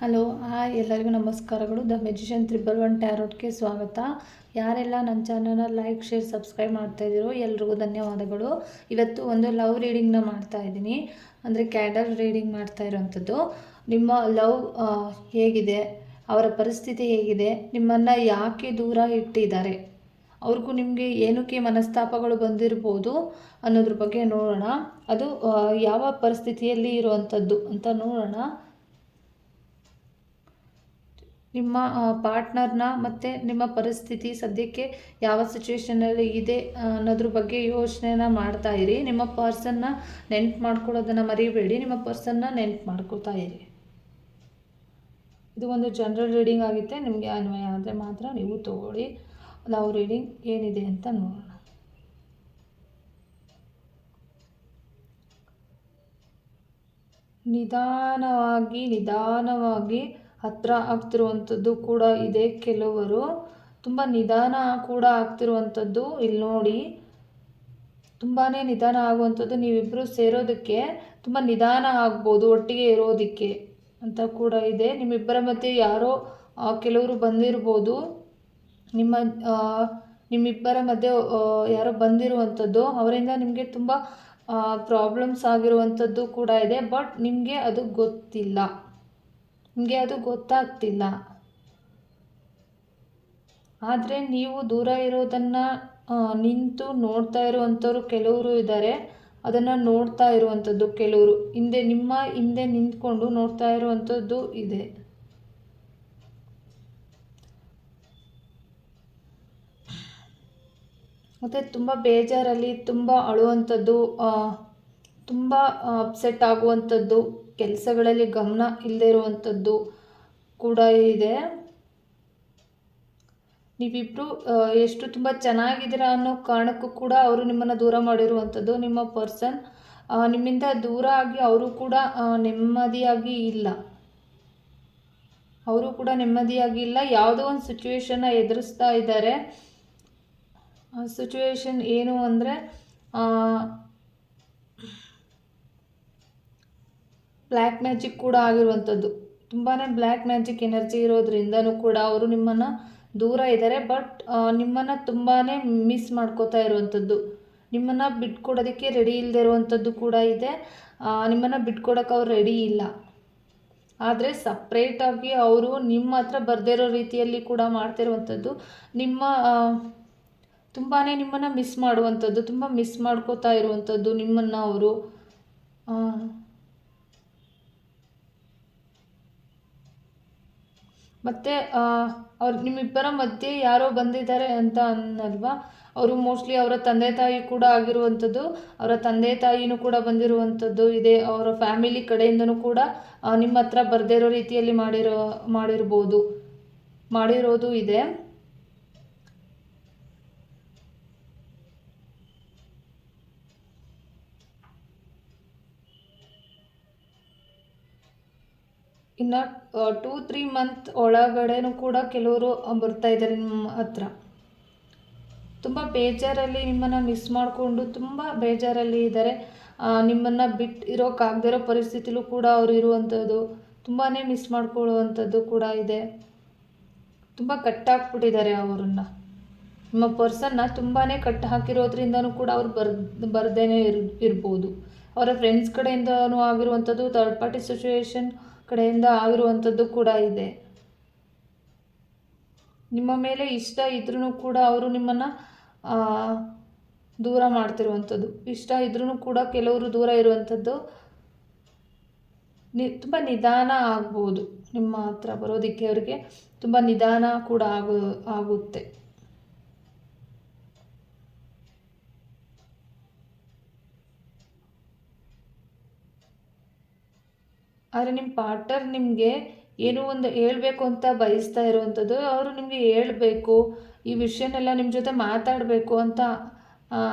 Hello, hi ಎಲ್ಲರಿಗೂ ನಮಸ್ಕಾರಗಳು. The magician triple one ಟ್ಯಾರೋಟ್ಗೆ ಸ್ವಾಗತ. ಯಾರೆಲ್ಲ ನನ್ನ ಚಾನಲ್ನ ಲೈಕ್, ಶೇರ್, ಸಬ್ಸ್ಕ್ರೈಬ್ ಮಾಡ್ತಾ ಇದ್ದೀರೋ ಎಲ್ರಿಗೂ ಧನ್ಯವಾದಗಳು. ಇವತ್ತು ಒಂದು ಲವ್ ರೀಡಿಂಗ್ನ ಮಾಡ್ತಾ ಇದ್ದೀನಿ. ಅಂದರೆ ಕ್ಯಾಡಲ್ ರೀಡಿಂಗ್ ಮಾಡ್ತಾ ಇರೋವಂಥದ್ದು ನಿಮ್ಮ ಲವ್ ಹೇಗಿದೆ? ಅವರ ಪರಿಸ್ಥಿತಿ ಹೇಗಿದೆ? ನಿಮ್ಮನ್ನು ಯಾಕೆ ದೂರ ಇಟ್ಟಿದ್ದಾರೆ? ಅವ್ರಿಗೂ ನಿಮಗೆ ಏನಕ್ಕೆ ಮನಸ್ತಾಪಗಳು ಬಂದಿರ್ಬೋದು ಅನ್ನೋದ್ರ ಬಗ್ಗೆ ನೋಡೋಣ. ಅದು ಯಾವ ಪರಿಸ್ಥಿತಿಯಲ್ಲಿ ಇರುವಂಥದ್ದು ಅಂತ ನೋಡೋಣ. ನಿಮ್ಮ ಪಾರ್ಟ್ನರ್ನ ಮತ್ತು ನಿಮ್ಮ ಪರಿಸ್ಥಿತಿ ಸದ್ಯಕ್ಕೆ ಯಾವ ಸಿಚುವೇಶನಲ್ಲಿ ಇದೆ ಅನ್ನೋದ್ರ ಬಗ್ಗೆ ಯೋಚನೆನ ಮಾಡ್ತಾ ಇರಿ. ನಿಮ್ಮ ಪರ್ಸನ್ನ ನೆನ್ಪು ಮಾಡ್ಕೊಳ್ಳೋದನ್ನು ಮರಿಬೇಡಿ. ನಿಮ್ಮ ಪರ್ಸನ್ನ ನೆನ್ಪು ಮಾಡ್ಕೋತಾ ಇರಿ. ಇದು ಒಂದು ಜನರಲ್ ರೀಡಿಂಗ್ ಆಗುತ್ತೆ. ನಿಮಗೆ ಅನ್ವಯ ಆದರೆ ಮಾತ್ರ ನೀವು ತಗೊಳ್ಳಿ. ಲವ್ ರೀಡಿಂಗ್ ಏನಿದೆ ಅಂತ ನೋಡೋಣ. ನಿಧಾನವಾಗಿ ನಿಧಾನವಾಗಿ ಹತ್ರ ಆಗ್ತಿರುವಂಥದ್ದು ಕೂಡ ಇದೆ ಕೆಲವರು. ತುಂಬ ನಿಧಾನ ಕೂಡ ಆಗ್ತಿರುವಂಥದ್ದು ಇಲ್ಲಿ ನೋಡಿ. ತುಂಬಾ ನಿಧಾನ ಆಗುವಂಥದ್ದು ನೀವಿಬ್ಬರು ಸೇರೋದಕ್ಕೆ ತುಂಬ ನಿಧಾನ ಆಗ್ಬೋದು, ಒಟ್ಟಿಗೆ ಇರೋದಕ್ಕೆ ಅಂತ ಕೂಡ ಇದೆ. ನಿಮ್ಮಿಬ್ಬರ ಮಧ್ಯೆ ಯಾರೋ ಕೆಲವರು ಬಂದಿರ್ಬೋದು. ನಿಮ್ಮ ನಿಮ್ಮಿಬ್ಬರ ಮಧ್ಯೆ ಯಾರೋ ಬಂದಿರುವಂಥದ್ದು. ಅವರಿಂದ ನಿಮಗೆ ತುಂಬ ಪ್ರಾಬ್ಲಮ್ಸ್ ಆಗಿರುವಂಥದ್ದು ಕೂಡ ಇದೆ. ಬಟ್ ನಿಮಗೆ ಅದು ಗೊತ್ತಿಲ್ಲ. ನಿಮಗೆ ಅದು ಗೊತ್ತಾಗ್ತಿಲ್ಲ. ಆದರೆ ನೀವು ದೂರ ಇರೋದನ್ನು ನಿಂತು ನೋಡ್ತಾ ಇರುವಂಥವ್ರು ಕೆಲವರು ಇದ್ದಾರೆ ಅದನ್ನು ನೋಡ್ತಾ ಇರುವಂಥದ್ದು ಕೆಲವರು. ಹಿಂದೆ ನಿಮ್ಮ ಹಿಂದೆ ನಿಂತ್ಕೊಂಡು ನೋಡ್ತಾ ಇರುವಂಥದ್ದು ಇದೆ. ಮತ್ತು ತುಂಬ ಬೇಜಾರಲ್ಲಿ ತುಂಬ ಅಳುವಂಥದ್ದು ತುಂಬ ಅಪ್ಸೆಟ್ ಆಗುವಂಥದ್ದು ಕೆಲಸಗಳಲ್ಲಿ ಗಮನ ಇಲ್ಲದೆ ಇರುವಂಥದ್ದು ಕೂಡ ಇದೆ. ನೀವಿಬ್ಬರು ಎಷ್ಟು ತುಂಬ ಚೆನ್ನಾಗಿದ್ದೀರಾ ಅನ್ನೋ ಕಾರಣಕ್ಕೂ ಕೂಡ ಅವರು ನಿಮ್ಮನ್ನು ದೂರ ಮಾಡಿರುವಂಥದ್ದು ನಿಮ್ಮ ಪರ್ಸನ್. ನಿಮ್ಮಿಂದ ದೂರ ಆಗಿ ಅವರು ಕೂಡ ನೆಮ್ಮದಿಯಾಗಿ ಇಲ್ಲ. ಅವರು ಕೂಡ ನೆಮ್ಮದಿಯಾಗಿ ಇಲ್ಲ. ಯಾವುದೋ ಒಂದು ಸಿಚುವೇಶನ್ನ ಎದುರಿಸ್ತಾ ಇದ್ದಾರೆ. ಸಿಚುವೇಶನ್ ಏನು ಅಂದರೆ ಬ್ಲ್ಯಾಕ್ ಮ್ಯಾಜಿಕ್ ಕೂಡ ಆಗಿರುವಂಥದ್ದು. ತುಂಬಾ ಬ್ಲ್ಯಾಕ್ ಮ್ಯಾಜಿಕ್ ಎನರ್ಜಿ ಇರೋದ್ರಿಂದನೂ ಕೂಡ ಅವರು ನಿಮ್ಮನ್ನು ದೂರ ಇದ್ದಾರೆ ಬಟ್ ನಿಮ್ಮನ್ನು ತುಂಬಾ ಮಿಸ್ ಮಾಡ್ಕೋತಾ ಇರುವಂಥದ್ದು. ನಿಮ್ಮನ್ನು ಬಿಟ್ಕೊಡೋದಕ್ಕೆ ರೆಡಿ ಇಲ್ಲದೆ ಇರುವಂಥದ್ದು ಕೂಡ ಇದೆ. ನಿಮ್ಮನ್ನು ಬಿಟ್ಕೊಡೋಕೆ ಅವ್ರು ರೆಡಿ ಇಲ್ಲ. ಆದರೆ ಸಪ್ರೇಟಾಗಿ ಅವರು ನಿಮ್ಮ ಹತ್ರ ಬರ್ದೇ ಇರೋ ರೀತಿಯಲ್ಲಿ ಕೂಡ ಮಾಡ್ತಿರುವಂಥದ್ದು. ನಿಮ್ಮ ತುಂಬಾ ನಿಮ್ಮನ್ನು ಮಿಸ್ ಮಾಡುವಂಥದ್ದು, ತುಂಬ ಮಿಸ್ ಮಾಡ್ಕೋತಾ ಇರುವಂಥದ್ದು ನಿಮ್ಮನ್ನು ಅವರು. ಮತ್ತು ಅವ್ರು ನಿಮ್ಮಿಬ್ಬರ ಮಧ್ಯೆ ಯಾರೋ ಬಂದಿದ್ದಾರೆ ಅಂತ ಅನ್ನಲ್ವಾ? ಅವರು ಮೋಸ್ಟ್ಲಿ ಅವರ ತಂದೆ ತಾಯಿ ಕೂಡ ಆಗಿರುವಂಥದ್ದು, ಅವರ ತಂದೆ ತಾಯಿನೂ ಕೂಡ ಬಂದಿರುವಂಥದ್ದು ಇದೆ. ಅವರ ಫ್ಯಾಮಿಲಿ ಕಡೆಯಿಂದನೂ ಕೂಡ ನಿಮ್ಮ ಹತ್ರ ಬರದೇ ಇರೋ ರೀತಿಯಲ್ಲಿ ಮಾಡಿರೋ, ಮಾಡಿರ್ಬೋದು, ಮಾಡಿರೋದು ಇದೆ. ಇನ್ನು ಟೂ ತ್ರೀ ಮಂತ್ ಒಳಗಡೆನೂ ಕೂಡ ಕೆಲವರು ಬರ್ತಾ ಇದ್ದಾರೆ ನಿಮ್ಮ ಹತ್ರ. ತುಂಬ ಬೇಜಾರಲ್ಲಿ ನಿಮ್ಮನ್ನು ಮಿಸ್ ಮಾಡಿಕೊಂಡು ತುಂಬ ಬೇಜಾರಲ್ಲಿ ಇದ್ದಾರೆ ನಿಮ್ಮನ್ನು ಬಿಟ್ಟು ಇರೋಕ್ಕಾಗದಿರೋ ಪರಿಸ್ಥಿತಿಲೂ ಕೂಡ ಅವರು ಇರುವಂಥದ್ದು ತುಂಬಾ ಮಿಸ್ ಮಾಡ್ಕೊಳ್ಳುವಂಥದ್ದು ಕೂಡ ಇದೆ. ತುಂಬ ಕಟ್ಟಾಕ್ಬಿಟ್ಟಿದ್ದಾರೆ ಅವರನ್ನು. ನಿಮ್ಮ ಪರ್ಸನ್ನ ತುಂಬಾ ಕಟ್ ಹಾಕಿರೋದ್ರಿಂದನೂ ಕೂಡ ಅವ್ರು ಬರ್, ಬರ್ದೇನೆ ಇರ್, ಇರ್ಬೋದು. ಅವರ ಫ್ರೆಂಡ್ಸ್ ಕಡೆಯಿಂದನೂ ಆಗಿರುವಂಥದ್ದು ಥರ್ಡ್ ಪಾರ್ಟಿ ಸಿಚುವೇಶನ್ ಕಡೆಯಿಂದ ಆಗಿರುವಂಥದ್ದು ಕೂಡ ಇದೆ. ನಿಮ್ಮ ಮೇಲೆ ಇಷ್ಟ ಇದ್ರೂ ಕೂಡ ಅವರು ನಿಮ್ಮನ್ನು ದೂರ ಮಾಡ್ತಿರುವಂಥದ್ದು. ಇಷ್ಟ ಇದ್ರೂ ಕೂಡ ಕೆಲವರು ದೂರ ಇರುವಂಥದ್ದು ನಿ, ತುಂಬ ನಿಧಾನ ಆಗ್ಬೋದು. ನಿಮ್ಮ ಹತ್ರ ಬರೋದಕ್ಕೆ ಅವರಿಗೆ ತುಂಬ ನಿಧಾನ ಕೂಡ ಆಗೋ, ಆಗುತ್ತೆ. ಆದರೆ ನಿಮ್ಮ ಪಾರ್ಟ್ನರ್ ನಿಮಗೆ ಏನೋ ಒಂದು ಹೇಳಬೇಕು ಅಂತ ಬಯಸ್ತಾ ಇರುವಂಥದ್ದು ಅವರು ನಿಮಗೆ ಹೇಳಬೇಕು, ಈ ವಿಷಯನೆಲ್ಲ ನಿಮ್ಮ ಜೊತೆ ಮಾತಾಡಬೇಕು ಅಂತ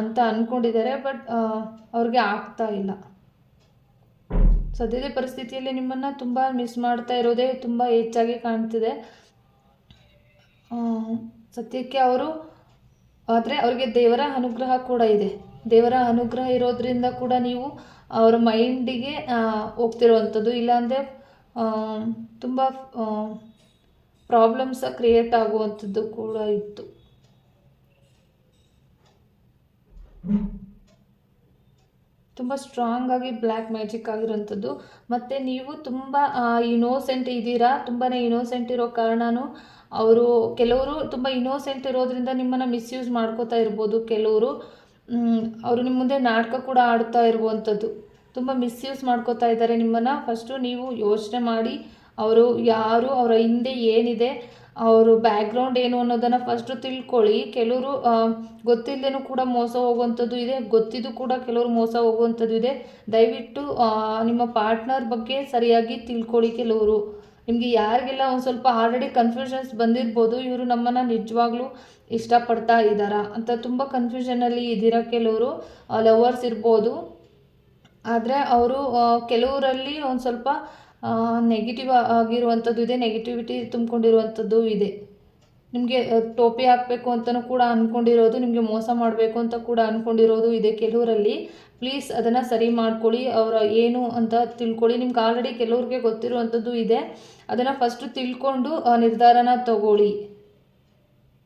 ಅಂತ ಅಂದ್ಕೊಂಡಿದ್ದಾರೆ ಬಟ್ ಅವ್ರಿಗೆ ಆಗ್ತಾ ಇಲ್ಲ. ಸದ್ಯದ ಪರಿಸ್ಥಿತಿಯಲ್ಲಿ ನಿಮ್ಮನ್ನು ತುಂಬ ಮಿಸ್ ಮಾಡ್ತಾ ಇರೋದೇ ತುಂಬ ಹೆಚ್ಚಾಗಿ ಕಾಣ್ತಿದೆ. ಸದ್ಯಕ್ಕೆ ಅವರು, ಆದರೆ ಅವ್ರಿಗೆ ದೇವರ ಅನುಗ್ರಹ ಕೂಡ ಇದೆ. ದೇವರ ಅನುಗ್ರಹ ಇರೋದ್ರಿಂದ ಕೂಡ ನೀವು ಅವರ ಮೈಂಡಿಗೆ ಹೋಗ್ತಿರುವಂಥದ್ದು. ಇಲ್ಲಾಂದರೆ ತುಂಬ ಪ್ರಾಬ್ಲಮ್ಸ ಕ್ರಿಯೇಟ್ ಆಗುವಂಥದ್ದು ಕೂಡ ಇತ್ತು. ತುಂಬ ಸ್ಟ್ರಾಂಗ್ ಆಗಿ ಬ್ಲ್ಯಾಕ್ ಮ್ಯಾಜಿಕ್ ಆಗಿರೋಂಥದ್ದು. ಮತ್ತು ನೀವು ತುಂಬ ಇನೋಸೆಂಟ್ ಇದ್ದೀರಾ? ತುಂಬಾ ಇನೋಸೆಂಟ್ ಇರೋ ಕಾರಣನೂ ಅವರು, ಕೆಲವರು ತುಂಬ ಇನೋಸೆಂಟ್ ಇರೋದ್ರಿಂದ ನಿಮ್ಮನ್ನು ಮಿಸ್ಯೂಸ್ ಮಾಡ್ಕೋತಾ ಇರ್ಬೋದು. ಕೆಲವರು ಅವರು ನಿಮ್ಮ ಮುಂದೆ ನಾಟಕ ಕೂಡ ಆಡ್ತಾ ಇರುವಂಥದ್ದು ತುಂಬ ಮಿಸ್ಯೂಸ್ ಮಾಡ್ಕೋತಾ ಇದ್ದಾರೆ ನಿಮ್ಮನ್ನು. ಫಸ್ಟು ನೀವು ಯೋಚನೆ ಮಾಡಿ, ಅವರು ಯಾರು, ಅವರ ಹಿಂದೆ ಏನಿದೆ, ಅವರು ಬ್ಯಾಕ್ಗ್ರೌಂಡ್ ಏನು ಅನ್ನೋದನ್ನು ಫಸ್ಟು ತಿಳ್ಕೊಳ್ಳಿ. ಕೆಲವರು ಗೊತ್ತಿಲ್ಲದೇನೂ ಕೂಡ ಮೋಸ ಹೋಗುವಂಥದ್ದು ಇದೆ, ಗೊತ್ತಿದ್ದು ಕೂಡ ಕೆಲವರು ಮೋಸ ಹೋಗುವಂಥದ್ದು ಇದೆ. ದಯವಿಟ್ಟು ನಿಮ್ಮ ಪಾರ್ಟ್ನರ್ ಬಗ್ಗೆ ಸರಿಯಾಗಿ ತಿಳ್ಕೊಳ್ಳಿ ಕೆಲವರು. ನಿಮಗೆ ಯಾರಿಗೆಲ್ಲ ಒಂದು ಸ್ವಲ್ಪ ಆಲ್ರೆಡಿ ಕನ್ಫ್ಯೂಷನ್ಸ್ ಬಂದಿರ್ಬೋದು, ಇವರು ನಮ್ಮನ್ನು ನಿಜವಾಗ್ಲೂ ಇಷ್ಟಪಡ್ತಾ ಇದ್ದಾರಾ ಅಂತ ತುಂಬ ಕನ್ಫ್ಯೂಷನಲ್ಲಿ ಇದ್ದೀರಾ ಕೆಲವರು ಲವರ್ಸ್ ಇರ್ಬೋದು. ಆದರೆ ಅವರು ಕೆಲವರಲ್ಲಿ ಒಂದು ಸ್ವಲ್ಪ ನೆಗೆಟಿವ್ ಆಗಿರುವಂಥದ್ದು ಇದೆ ನೆಗೆಟಿವಿಟಿ ತುಂಬಿಕೊಂಡಿರುವಂಥದ್ದು ಇದೆ. ನಿಮಗೆ ಟೋಪಿ ಹಾಕಬೇಕು ಅಂತಲೂ ಕೂಡ ಅಂದ್ಕೊಂಡಿರೋದು ನಿಮಗೆ ಮೋಸ ಮಾಡಬೇಕು ಅಂತ ಕೂಡ ಅಂದ್ಕೊಂಡಿರೋದು ಇದೆ ಕೆಲವರಲ್ಲಿ ಪ್ಲೀಸ್ ಅದನ್ನು ಸರಿ ಮಾಡ್ಕೊಳ್ಳಿ, ಅವರ ಏನು ಅಂತ ತಿಳ್ಕೊಳ್ಳಿ. ನಿಮ್ಗೆ ಆಲ್ರೆಡಿ ಕೆಲವ್ರಿಗೆ ಗೊತ್ತಿರುವಂಥದ್ದು ಇದೆ. ಅದನ್ನು ಫಸ್ಟು ತಿಳ್ಕೊಂಡು ನಿರ್ಧಾರನ ತಗೊಳ್ಳಿ.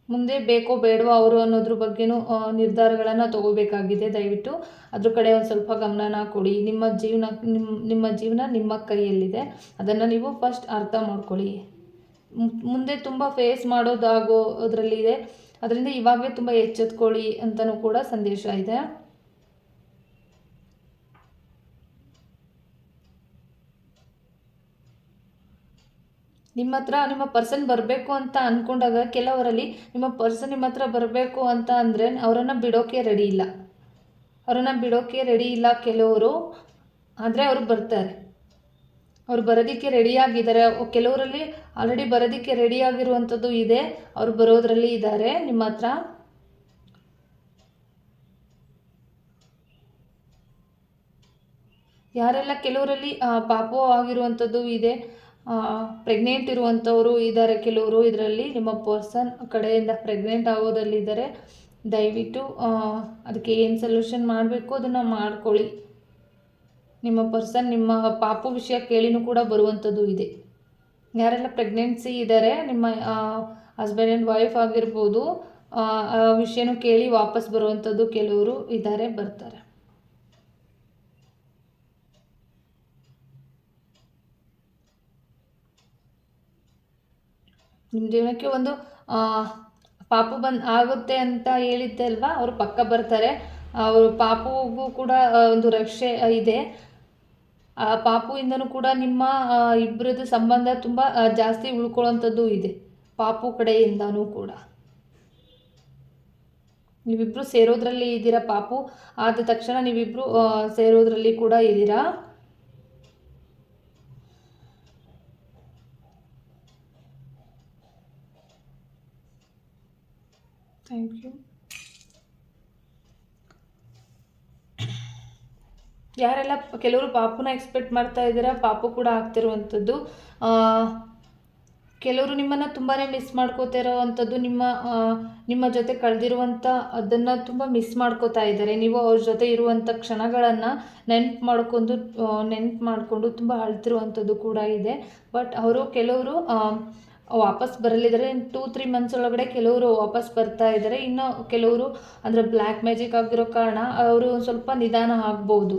ಮುಂದೆ ಬೇಕೋ ಬೇಡವೋ ಅವರು ಅನ್ನೋದ್ರ ಬಗ್ಗೆನೂ ನಿರ್ಧಾರಗಳನ್ನು ತಗೋಬೇಕಾಗಿದೆ. ದಯವಿಟ್ಟು ಅದ್ರ ಕಡೆ ಒಂದು ಸ್ವಲ್ಪ ಗಮನನ ಕೊಡಿ. ನಿಮ್ಮ ಜೀವನ ನಿಮ್ಮ ನಿಮ್ಮ ಜೀವನ ನಿಮ್ಮ ಕೈಯಲ್ಲಿದೆ. ಅದನ್ನು ನೀವು ಫಸ್ಟ್ ಅರ್ಥ ಮಾಡ್ಕೊಳ್ಳಿ. ಮುಂದೆ ತುಂಬ ಫೇಸ್ ಮಾಡೋದಾಗೋ ಅದರಲ್ಲಿದೆ ಅದರಿಂದ ಇವಾಗಲೇ ತುಂಬ ಎಚ್ಚೆತ್ಕೊಳ್ಳಿ ಅಂತಲೂ ಕೂಡ ಸಂದೇಶ ಇದೆ. ನಿಮ್ಮ ಹತ್ರ ನಿಮ್ಮ ಪರ್ಸನ್ ಬರಬೇಕು ಅಂತ ಅಂದ್ಕೊಂಡಾಗ ಕೆಲವರಲ್ಲಿ ನಿಮ್ಮ ಪರ್ಸನ್ ನಿಮ್ಮ ಹತ್ರ ಬರಬೇಕು ಅಂತ ಅಂದರೆ ಅವರನ್ನು ಬಿಡೋಕೆ ರೆಡಿ ಇಲ್ಲ. ಅವರನ್ನು ಬಿಡೋಕೆ ರೆಡಿ ಇಲ್ಲ ಕೆಲವರು, ಆದರೆ ಅವರು ಬರ್ತಾರೆ. ಅವ್ರು ಬರೋದಕ್ಕೆ ರೆಡಿಯಾಗಿದ್ದಾರೆ ಕೆಲವರಲ್ಲಿ ಆಲ್ರೆಡಿ ಬರೋದಕ್ಕೆ ರೆಡಿಯಾಗಿರುವಂಥದ್ದು ಇದೆ. ಅವರು ಬರೋದ್ರಲ್ಲಿ ಇದ್ದಾರೆ. ನಿಮ್ಮ ಹತ್ರ? ಯಾರೆಲ್ಲ ಕೆಲವರಲ್ಲಿ ಪಾಪು ಆಗಿರುವಂಥದ್ದು ಇದೆ ಪ್ರೆಗ್ನೆಂಟ್ ಇರುವಂಥವರು ಇದ್ದಾರೆ ಕೆಲವರು ಇದರಲ್ಲಿ, ನಿಮ್ಮ ಪರ್ಸನ್ ಕಡೆಯಿಂದ ಪ್ರೆಗ್ನೆಂಟ್ ಆಗೋದಲ್ಲಿದ್ದಾರೆ. ದಯವಿಟ್ಟು ಅದಕ್ಕೆ ಏನು ಸೊಲ್ಯೂಷನ್ ಮಾಡಬೇಕು, ಅದನ್ನು ಮಾಡ್ಕೊಳ್ಳಿ. ನಿಮ್ಮ ಪರ್ಸನ್ ನಿಮ್ಮ ಪಾಪು ವಿಷಯ ಕೇಳಿನೂ ಕೂಡ ಬರುವಂಥದ್ದು ಇದೆ. ಯಾರೆಲ್ಲ ಪ್ರೆಗ್ನೆನ್ಸಿ ಇದ್ದಾರೆ ನಿಮ್ಮ ಹಸ್ಬೆಂಡ್ ಆ್ಯಂಡ್ ವೈಫ್ ಆಗಿರ್ಬೋದು, ಆ ವಿಷಯನೂ ಕೇಳಿ ವಾಪಸ್ ಬರುವಂಥದ್ದು ಕೆಲವರು ಇದ್ದಾರೆ ಬರ್ತಾರೆ. ನಿಮ್ಮ ಜೀವನಕ್ಕೆ ಒಂದು ಪಾಪು ಬಂದ್, ಆಗುತ್ತೆ ಅಂತ ಹೇಳಿದ್ದೆ ಅಲ್ವಾ? ಅವರು ಪಕ್ಕ ಬರ್ತಾರೆ. ಅವರು ಪಾಪುಗೂ ಕೂಡ ಒಂದು ರಕ್ಷೆ ಇದೆ. ಪಾಪುವಿಂದನೂ ಕೂಡ ನಿಮ್ಮ ಇಬ್ಬರದ್ದು ಸಂಬಂಧ ತುಂಬ ಜಾಸ್ತಿ ಉಳ್ಕೊಳ್ಳೋಂಥದ್ದು ಇದೆ. ಪಾಪು ಕಡೆಯಿಂದನೂ ಕೂಡ. ನೀವಿಬ್ಬರು ಸೇರೋದ್ರಲ್ಲಿ ಇದ್ದೀರಾ ಪಾಪು? ಆದ ತಕ್ಷಣ ನೀವಿಬ್ಬರು ಸೇರೋದ್ರಲ್ಲಿ ಕೂಡ ಇದ್ದೀರಾ? ಥ್ಯಾಂಕ್ ಯು ಯಾರೆಲ್ಲ ಕೆಲವರು ಪಾಪುನ ಎಕ್ಸ್ಪೆಕ್ಟ್ ಮಾಡ್ತಾ ಇದ್ದೀರಾ, ಪಾಪು ಕೂಡ ಆಗ್ತಿರುವಂಥದ್ದು. ಕೆಲವರು ನಿಮ್ಮನ್ನು ತುಂಬಾ ಮಿಸ್ ಮಾಡ್ಕೋತಾ ಇರೋವಂಥದ್ದು, ನಿಮ್ಮ ನಿಮ್ಮ ಜೊತೆ ಕಳೆದಿರುವಂಥ ಅದನ್ನು ತುಂಬ ಮಿಸ್ ಮಾಡ್ಕೋತಾ ಇದ್ದಾರೆ. ನೀವು ಅವ್ರ ಜೊತೆ ಇರುವಂಥ ಕ್ಷಣಗಳನ್ನು ನೆನ್ಪು ಮಾಡ್ಕೊಂಡು ನೆನ್ಪು ಮಾಡಿಕೊಂಡು ತುಂಬ ಅಳ್ತಿರುವಂಥದ್ದು ಕೂಡ ಇದೆ. ಬಟ್ ಅವರು ಕೆಲವರು ವಾಪಸ್ ಬರಲಿದ್ದಾರೆ. ಟೂ ತ್ರೀ ಮಂತ್ಸ್ ಒಳಗಡೆ ಕೆಲವರು ವಾಪಸ್ ಬರ್ತಾ ಇದ್ದಾರೆ. ಇನ್ನು ಕೆಲವರು ಅಂದರೆ ಬ್ಲ್ಯಾಕ್ ಮ್ಯಾಜಿಕ್ ಆಗಿರೋ ಕಾರಣ, ಅವರು ಸ್ವಲ್ಪ ನಿಧಾನ ಆಗ್ಬೋದು.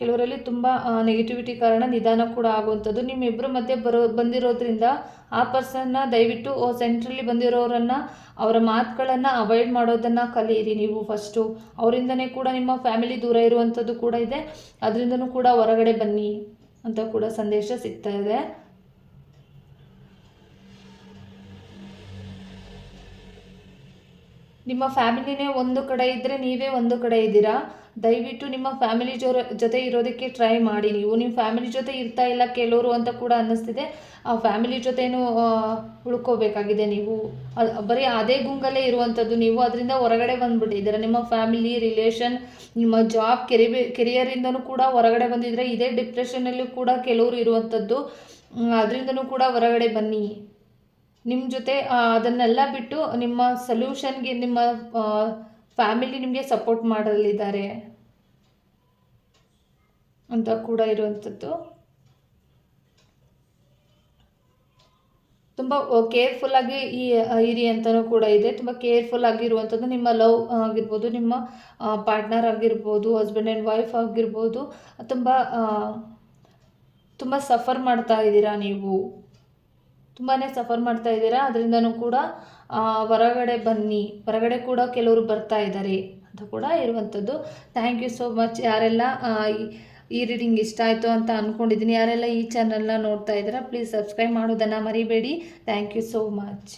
ಕೆಲವರಲ್ಲಿ ತುಂಬ ನೆಗೆಟಿವಿಟಿ ಕಾರಣ ನಿಧಾನ ಕೂಡ ಆಗುವಂಥದ್ದು. ನಿಮ್ಮಿಬ್ಬರ ಮಧ್ಯೆ ಬರೋ, ಬಂದಿರೋದ್ರಿಂದ ಆ ಪರ್ಸನ್ನ ದಯವಿಟ್ಟು ಸೆಂಟ್ರಲ್ಲಿ ಬಂದಿರೋರನ್ನು, ಅವರ ಮಾತುಗಳನ್ನು ಅವಾಯ್ಡ್ ಮಾಡೋದನ್ನು ಕಲಿಯಿರಿ ನೀವು ಫಸ್ಟು ಅವರಿಂದನೇ ಕೂಡ ನಿಮ್ಮ ಫ್ಯಾಮಿಲಿ ದೂರ ಇರುವಂಥದ್ದು ಕೂಡ ಇದೆ. ಅದರಿಂದನೂ ಕೂಡ ಹೊರಗಡೆ ಬನ್ನಿ ಅಂತ ಕೂಡ ಸಂದೇಶ ಸಿಗ್ತಾ ಇದೆ. ನಿಮ್ಮ ಫ್ಯಾಮಿಲಿನೇ ಒಂದು ಕಡೆ ಇದ್ದರೆ ನೀವೇ ಒಂದು ಕಡೆ ಇದ್ದೀರಾ? ದಯವಿಟ್ಟು ನಿಮ್ಮ ಫ್ಯಾಮಿಲಿ ಜೊ ಜೊತೆ ಇರೋದಕ್ಕೆ ಟ್ರೈ ಮಾಡಿ. ನೀವು ನಿಮ್ಮ ಫ್ಯಾಮಿಲಿ ಜೊತೆ ಇರ್ತಾ ಇಲ್ಲ ಕೆಲವರು ಅಂತ ಕೂಡ ಅನ್ನಿಸ್ತಿದೆ. ಆ ಫ್ಯಾಮಿಲಿ ಜೊತೆನೂ ಉಳ್ಕೋಬೇಕಾಗಿದೆ ನೀವು. ಬರೀ ಅದೇ ಗುಂಗಲ್ಲೇ ಇರುವಂಥದ್ದು ನೀವು ಅದರಿಂದ ಹೊರಗಡೆ ಬಂದುಬಿಟ್ಟಿದ್ದೀರ ನಿಮ್ಮ ಫ್ಯಾಮಿಲಿ ರಿಲೇಷನ್ ನಿಮ್ಮ ಜಾಬ್ ಕೆರಿ ಕೆರಿಯರಿಂದನೂ ಕೂಡ ಹೊರಗಡೆ ಬಂದಿದ್ರೆ ಇದೇ ಡಿಪ್ರೆಷನಲ್ಲೂ ಕೂಡ ಕೆಲವರು ಇರುವಂಥದ್ದು ಅದರಿಂದನೂ ಕೂಡ ಹೊರಗಡೆ ಬನ್ನಿ. ನಿಮ್ಮ ಜೊತೆ ಅದನ್ನೆಲ್ಲ ಬಿಟ್ಟು ನಿಮ್ಮ ಸೊಲ್ಯೂಷನ್ಗೆ ನಿಮ್ಮ ಫ್ಯಾಮಿಲಿ ನಿಮಗೆ ಸಪೋರ್ಟ್ ಮಾಡಲಿದ್ದಾರೆ ಅಂತ ಕೂಡ ಇರುವಂಥದ್ದು. ತುಂಬ ಕೇರ್ಫುಲ್ಲಾಗಿ ಈ ಇರಿ ಅಂತಲೂ ಕೂಡ ಇದೆ. ತುಂಬ ಕೇರ್ಫುಲ್ ಆಗಿರುವಂಥದ್ದು ನಿಮ್ಮ ಲವ್ ಆಗಿರ್ಬೋದು, ನಿಮ್ಮ ಪಾರ್ಟ್ನರ್ ಆಗಿರ್ಬೋದು ಹಸ್ಬೆಂಡ್ ಆ್ಯಂಡ್ ವೈಫ್ ಆಗಿರ್ಬೋದು, ತುಂಬ ತುಂಬ ಸಫರ್ ಮಾಡ್ತಾ ಇದ್ದೀರಾ ನೀವು. ತುಂಬಾ ಸಫರ್ ಮಾಡ್ತಾ ಇದ್ದೀರಾ. ಅದರಿಂದನೂ ಕೂಡ ಹೊರಗಡೆ ಬನ್ನಿ. ಹೊರಗಡೆ ಕೂಡ ಕೆಲವರು ಬರ್ತಾ ಇದ್ದಾರೆ ಅಂತ ಕೂಡ ಇರುವಂಥದ್ದು. ಥ್ಯಾಂಕ್ ಯು ಸೋ ಮಚ್ ಯಾರೆಲ್ಲ ಈ ರೀಡಿಂಗ್ ಇಷ್ಟ ಆಯಿತು ಅಂತ ಅಂದ್ಕೊಂಡಿದ್ದೀನಿ ಯಾರೆಲ್ಲ ಈ ಚಾನಲ್ನ ನೋಡ್ತಾ ಇದ್ದೀರಾ ಪ್ಲೀಸ್ ಸಬ್ಸ್ಕ್ರೈಬ್ ಮಾಡೋದನ್ನು ಮರಿಬೇಡಿ. Thank you so much